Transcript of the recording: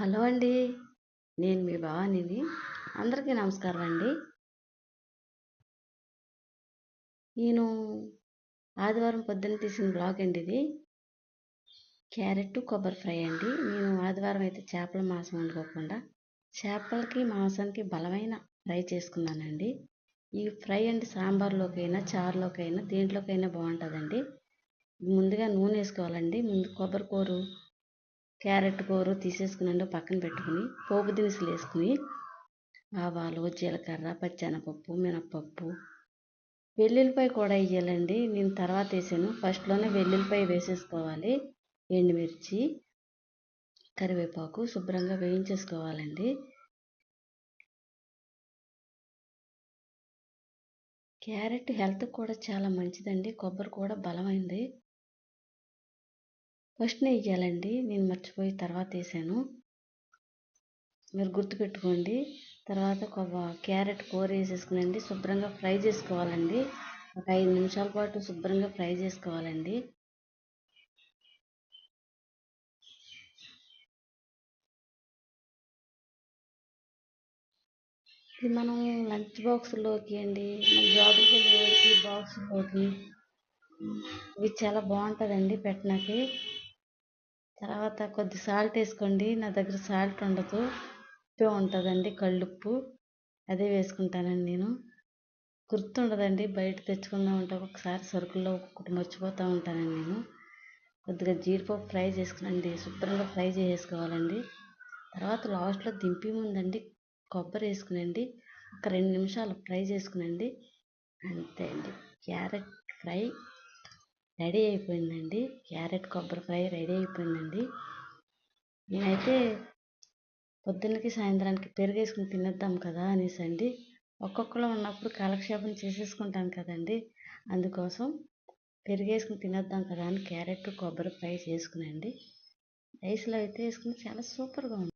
Hello అండి. నేను మీ భవానీని. అందరికీ నమస్కారం అండి నేను ఆదివారం పొద్దున్న తీసిన బ్లాగ్ అండి ఇది. క్యారెట్ కొబ్బరి ఫ్రై అండి. నేను ఆదివారం అయితే చేపల మాంసం వండుకోకుండా చేపలకి మాంసానికి బలమైన ఫ్రై చేసుకున్నానండి. ఈ ఫ్రై అండి సాంబార్లోకైనా చారులోకైనా దేంట్లోకైనా బాగుంటుందండి. ముందుగా నూనె వేసుకోవాలండి. ముందు కొబ్బరి కూర క్యారెట్ కూర తీసేసుకుని పక్కన పెట్టుకుని పోపు దినుసులు వేసుకుని ఆవాలు జీలకర్ర పచ్చెనపప్పు మినప్పప్పు. వెల్లుల్లిపాయ కూడా వేయాలండి. నేను తర్వాత వేసాను. ఫస్ట్లోనే వెల్లుల్లిపాయ వేసేసుకోవాలి. ఎండుమిర్చి కరివేపాకు శుభ్రంగా వేయించేసుకోవాలండి. క్యారెట్ హెల్త్ కూడా చాలా మంచిదండి. కొబ్బరి కూడా బలమైంది. ఫస్ట్ వేయాలండి నేను మర్చిపోయి తర్వాత వేసాను. మీరు గుర్తుపెట్టుకోండి. తర్వాత క్యారెట్ కూర వేసేసుకునండి. శుభ్రంగా ఫ్రై చేసుకోవాలండి. ఒక ఐదు నిమిషాల పాటు శుభ్రంగా ఫ్రై చేసుకోవాలండి. ఇది మనం లంచ్ బాక్స్లోకి అండి. మన జాబులకి వెళ్ళే బాక్స్లోకి ఇవి చాలా బాగుంటుందండి పెట్టడానికి తర్వాత కొద్ది సాల్ట్ వేసుకోండి. నా దగ్గర సాల్ట్ ఉండదు. ఉప్పే ఉంటుందండి కళ్ళుప్పు. అదే వేసుకుంటానండి నేను. గుర్తుండదండి బయట తెచ్చుకుందాం అంటే ఒకసారి సరుకుల్లో ఒక్కొక్కటి మర్చిపోతూ ఉంటానండి నేను. కొద్దిగా జీడిపప్పు ఫ్రై చేసుకునండి. శుభ్రంగా ఫ్రై చేసుకోవాలండి తర్వాత లాస్ట్లో దింపి ముందండి కొబ్బరి వేసుకునండి. ఒక రెండు నిమిషాలు ఫ్రై చేసుకునండి. అంతే అండి. క్యారెట్ ఫ్రై రెడీ అయిపోయిందండి. క్యారెట్ కొబ్బరి ఫ్రై రెడీ అయిపోయిందండి. నేనైతే పొద్దున్నకి సాయంత్రానికి పెరుగేసుకుని తినేద్దాం కదా అనేసి అండి. ఒక్కొక్కరు ఉన్నప్పుడు కాలక్షేపం చేసేసుకుంటాను కదండి. అందుకోసం పెరిగేసుకుని తినేద్దాం కదా అని క్యారెట్ కొబ్బరి ఫ్రై చేసుకునండి రైస్లో అయితే వేసుకుని చాలా సూపర్గా ఉంది.